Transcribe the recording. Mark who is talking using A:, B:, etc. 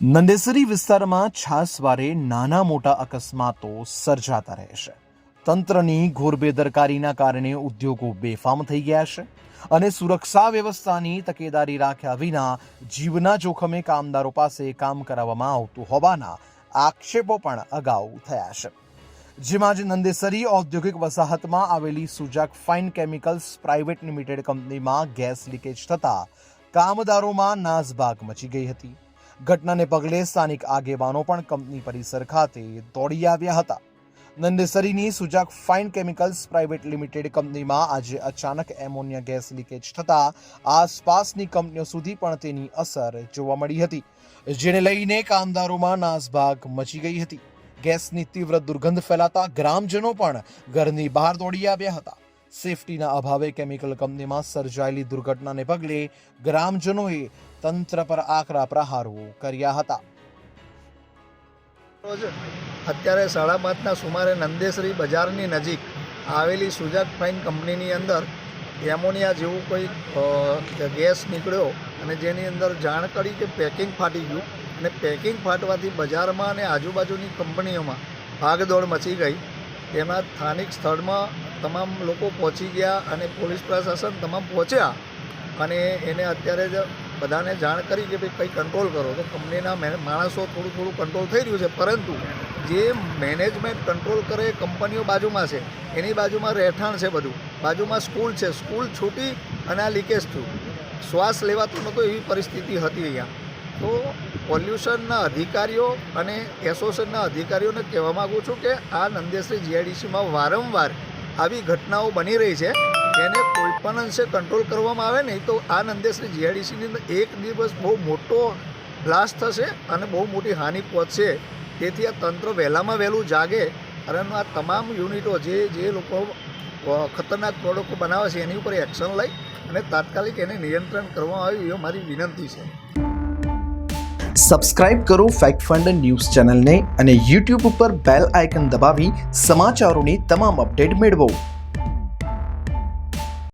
A: નંદેસરી વિસ્તારમાં છાસવારે નાના મોટા અકસ્માતો સર્જાતા રહે છે. તંત્રની ઘોર બેદરકારીના કારણે ઉદ્યોગો બેફામ થઈ ગયા છે અને સુરક્ષા વ્યવસ્થાની તકેદારી રાખ્યા વિના જીવના જોખમે કામદારો પાસે કામ કરાવવામાં આવતું હોવાના આક્ષેપો પણ અગાઉ થયા છે. જેમાં જ નંદેસરી ઔદ્યોગિક વસાહતમાં આવેલી Sujak fine chemicals private limited કંપનીમાં ગેસ લીકેજ થતા કામદારોમાં નાસભાગ મચી ગઈ હતી. ઘટનાને પગલે સ્થાનિક આગેવાનો પણ કંપની પરિસર ખાતે દોડી આવ્યા હતા. નંદેસરીની Sujak fine chemicals private limited કંપનીમાં આજે અચાનક એમોનિયા ગેસ લીકેજ થતા આસપાસની કંપનીઓ સુધી પણ તેની અસર જોવા મળી હતી, જેને લઈને કામદારોમાં નાસભાગ મચી ગઈ હતી. ગેસની તીવ્ર દુર્ગંધ ફેલાતા ગ્રામજનો પણ ઘરની બહાર દોડી આવ્યા હતા. સેફટીના અભાવે કેમિકલ કંપનીમાં સર્જાયેલી દુર્ઘટનાને પગલે ગ્રામજનોએ તંત્ર પર આકરા પ્રહારો કર્યા હતા
B: અત્યારે સાડા પાંચના સુમારે નંદેશ્રી બજારની નજીક આવેલી સુજાક ફાઇન કંપનીની અંદર એમોનિયા જેવું કોઈ ગેસ નીકળ્યો અને જેની અંદર જાણ કરી કે પેકિંગ ફાટી ગયું અને પેકિંગ ફાટવાથી બજારમાં અને આજુબાજુની કંપનીઓમાં ભાગદોડ મચી ગઈ તેમાં સ્થાનિક સ્થળમાં તમામ લોકો પહોંચી ગયા અને પોલીસ પ્રશાસન તમામ પહોંચ્યા અને એને અત્યારે બધાને જાણ કરી કે ભાઈ કંઈ કંટ્રોલ કરો. તો કંપનીના માણસો થોડું થોડું કંટ્રોલ થઈ રહ્યું છે. પરંતુ જે મેનેજમેન્ટ કંટ્રોલ કરે એ કંપનીઓ બાજુમાં છે. એની બાજુમાં રહેઠાણ છે બધું. બાજુમાં સ્કૂલ છે. સ્કૂલ છૂટી અને આ લીકેજ થયું. શ્વાસ લેવાતો નહોતો એવી પરિસ્થિતિ હતી અહીંયા. તો પોલ્યુશનના અધિકારીઓ અને એસોસિએશનના અધિકારીઓને કહેવા માગું છું કે આ નંદેશ્રી જીઆઈડીસીમાં વારંવાર આવી ઘટનાઓ બની રહી છે. એને કોઈ પણ અંશે કંટ્રોલ કરવામાં આવે નહીં, તો આ નંદેશ્રી જીઆઈડીસીની એક દિવસ બહુ મોટો બ્લાસ્ટ થશે અને બહુ મોટી હાનિ પહોંચશે. તેથી આ તંત્ર વહેલામાં વહેલું જાગે અને આ તમામ યુનિટો જે જે લોકો ખતરનાક પ્રોડક્ટો બનાવે છે, એની ઉપર એક્શન લઈ અને તાત્કાલિક એને નિયંત્રણ કરવામાં આવ્યું એ મારી વિનંતી છે.
A: સબસ્ક્રાઇબ કરો ફેક્ટ ફંડ ન્યૂઝ ચેનલને અને યુટ્યુબ ઉપર બેલ આઇકન દબાવી સમાચારોની તમામ અપડેટ મેળવો.